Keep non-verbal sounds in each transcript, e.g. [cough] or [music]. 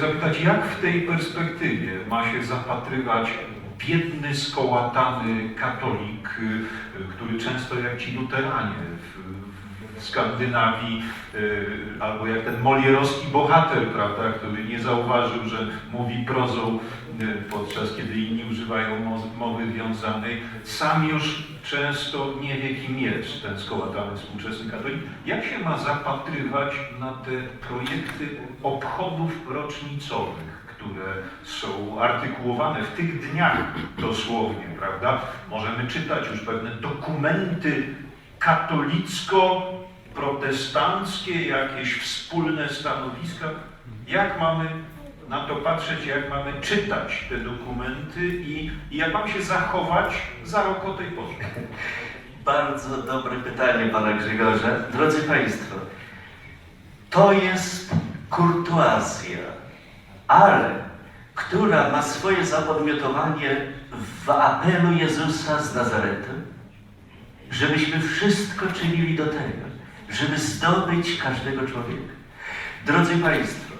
zapytać, jak w tej perspektywie ma się zapatrywać biedny, skołatany katolik, y, który często jak ci luteranie w, w Skandynawii, y, albo jak ten molierowski bohater, prawda, który nie zauważył, że mówi prozą, y, podczas kiedy inni używają mo- mowy wiązanej, sam już często nie wie kim jest ten skołatany współczesny katolik. Jak się ma zapatrywać na te projekty obchodów rocznicowych, które są artykułowane w tych dniach dosłownie, prawda? Możemy czytać już pewne dokumenty katolicko-protestanckie, jakieś wspólne stanowiska. Jak mamy na to patrzeć, jak mamy czytać te dokumenty i, i jak mamy się zachować za rok o tej porze? [laughs] Bardzo dobre pytanie pana Grzegorza. Drodzy Państwo, to jest kurtuazja, ale która ma swoje zapodmiotowanie w apelu Jezusa z Nazaretu, żebyśmy wszystko czynili do tego, żeby zdobyć każdego człowieka. Drodzy Państwo,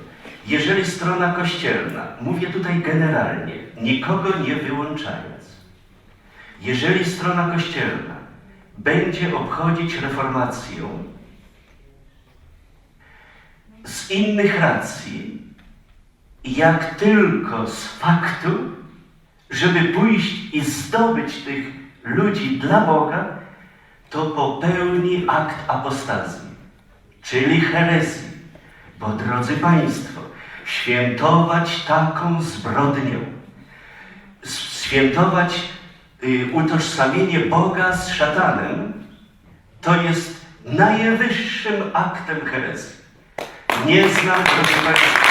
jeżeli strona kościelna, mówię tutaj generalnie, nikogo nie wyłączając, jeżeli strona kościelna będzie obchodzić reformację z innych racji, jak tylko z faktu, żeby pójść i zdobyć tych ludzi dla Boga, to popełni akt apostazji, czyli herezji. Bo drodzy Państwo, świętować taką zbrodnię, świętować y, utożsamienie Boga z szatanem, to jest najwyższym aktem herezji. Nie znam, proszę Państwa,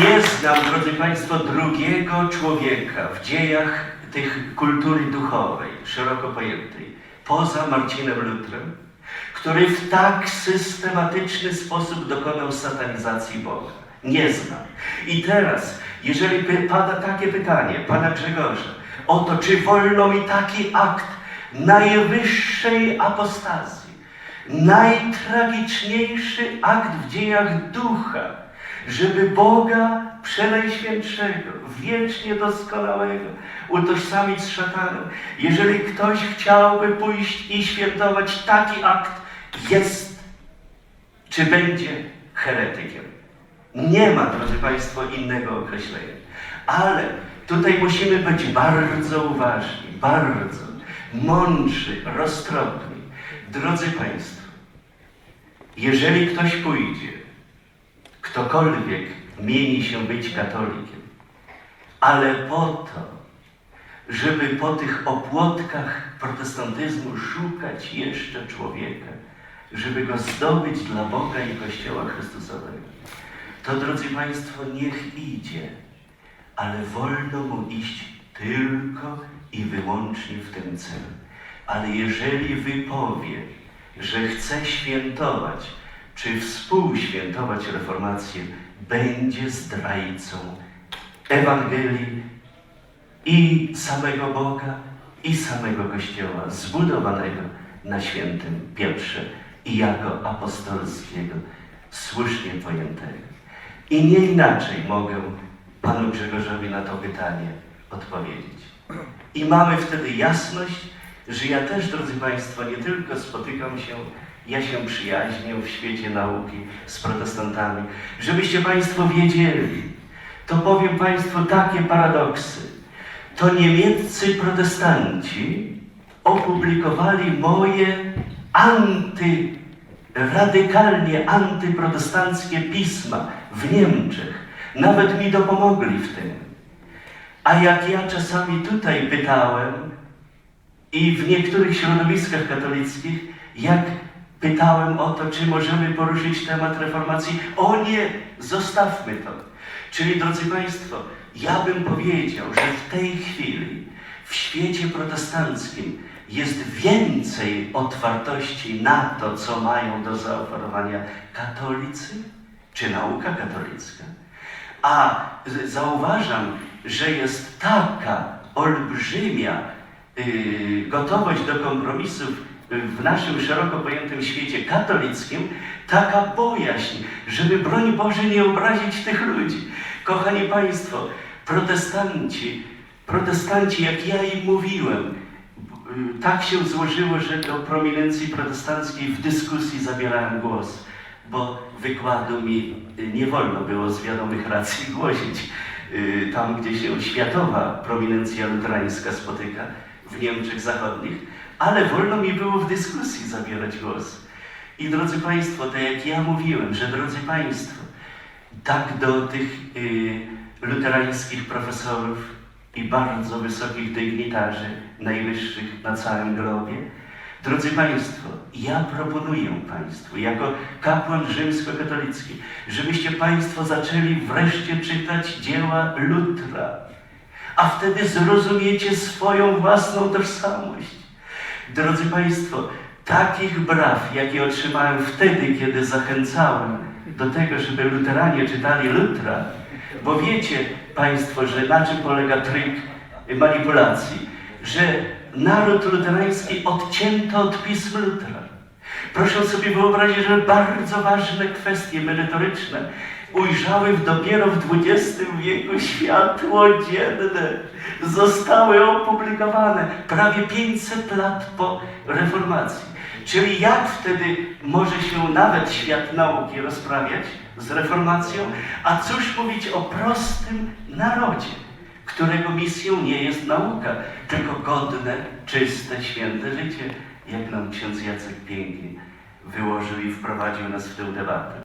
nie znam, drodzy Państwo, drugiego człowieka w dziejach tych kultury duchowej, szeroko pojętej, poza Marcinem Lutrem, który w tak systematyczny sposób dokonał satanizacji Boga. Nie znam. I teraz, jeżeli pada takie pytanie pana Grzegorza, o to, czy wolno mi taki akt najwyższej apostazji, najtragiczniejszy akt w dziejach ducha, żeby Boga Przenajświętszego, wiecznie doskonałego utożsamić z szatanem. Jeżeli ktoś chciałby pójść i świętować taki akt, jest czy będzie heretykiem. Nie ma, drodzy Państwo, innego określenia. Ale tutaj musimy być bardzo uważni, bardzo mądrzy, roztropni. Drodzy Państwo, jeżeli ktoś pójdzie, ktokolwiek mieni się być katolikiem, ale po to, żeby po tych opłotkach protestantyzmu szukać jeszcze człowieka, żeby go zdobyć dla Boga i Kościoła Chrystusowego, to drodzy Państwo, niech idzie, ale wolno mu iść tylko i wyłącznie w tym celu. Ale jeżeli wypowie, że chce świętować, czy współświętować reformację, będzie zdrajcą Ewangelii i samego Boga, i samego Kościoła zbudowanego na świętym Piotrze i jako apostolskiego, słusznie pojętego. I nie inaczej mogę Panu Grzegorzowi na to pytanie odpowiedzieć. I mamy wtedy jasność, że ja też, drodzy Państwo, nie tylko spotykam się, ja się przyjaźnię w świecie nauki z protestantami, żebyście Państwo wiedzieli, to powiem Państwu takie paradoksy. To niemieccy protestanci opublikowali moje anty, radykalnie antyprotestanckie pisma w Niemczech. Nawet mi dopomogli w tym. A jak ja czasami tutaj pytałem i w niektórych środowiskach katolickich, jak pytałem o to, czy możemy poruszyć temat reformacji, o nie, zostawmy to. Czyli, drodzy Państwo, ja bym powiedział, że w tej chwili w świecie protestanckim jest więcej otwartości na to, co mają do zaoferowania katolicy czy nauka katolicka. A zauważam, że jest taka olbrzymia yy, gotowość do kompromisów w naszym szeroko pojętym świecie katolickim, taka bojaźń, żeby broń Boże nie obrazić tych ludzi. Kochani Państwo, protestanci, protestanci, jak ja im mówiłem, tak się złożyło, że do prominencji protestanckiej w dyskusji zabierałem głos, bo wykładu mi nie wolno było z wiadomych racji [laughs] głosić. Tam, gdzie się światowa prominencja luterańska spotyka, w Niemczech Zachodnich, ale wolno mi było w dyskusji zabierać głos. I drodzy Państwo, tak jak ja mówiłem, że drodzy Państwo, tak do tych y, luterańskich profesorów i bardzo wysokich dygnitarzy, najwyższych na całym globie, drodzy Państwo, ja proponuję Państwu, jako kapłan rzymskokatolicki, żebyście Państwo zaczęli wreszcie czytać dzieła Lutra, a wtedy zrozumiecie swoją własną tożsamość. Drodzy Państwo, takich braw, jakie otrzymałem wtedy, kiedy zachęcałem do tego, żeby luteranie czytali Lutra, bo wiecie Państwo, że na czym polega tryk manipulacji, że naród luterański odcięto od pism Lutra. Proszę sobie wyobrazić, że bardzo ważne kwestie merytoryczne ujrzały w dopiero w XX wieku światło dzienne. Zostały opublikowane prawie 500 lat po reformacji. Czyli jak wtedy może się nawet świat nauki rozprawiać z reformacją, a cóż mówić o prostym narodzie, którego misją nie jest nauka, tylko godne, czyste, święte życie, jak nam ksiądz Jacek pięknie wyłożył i wprowadził nas w tę debatę.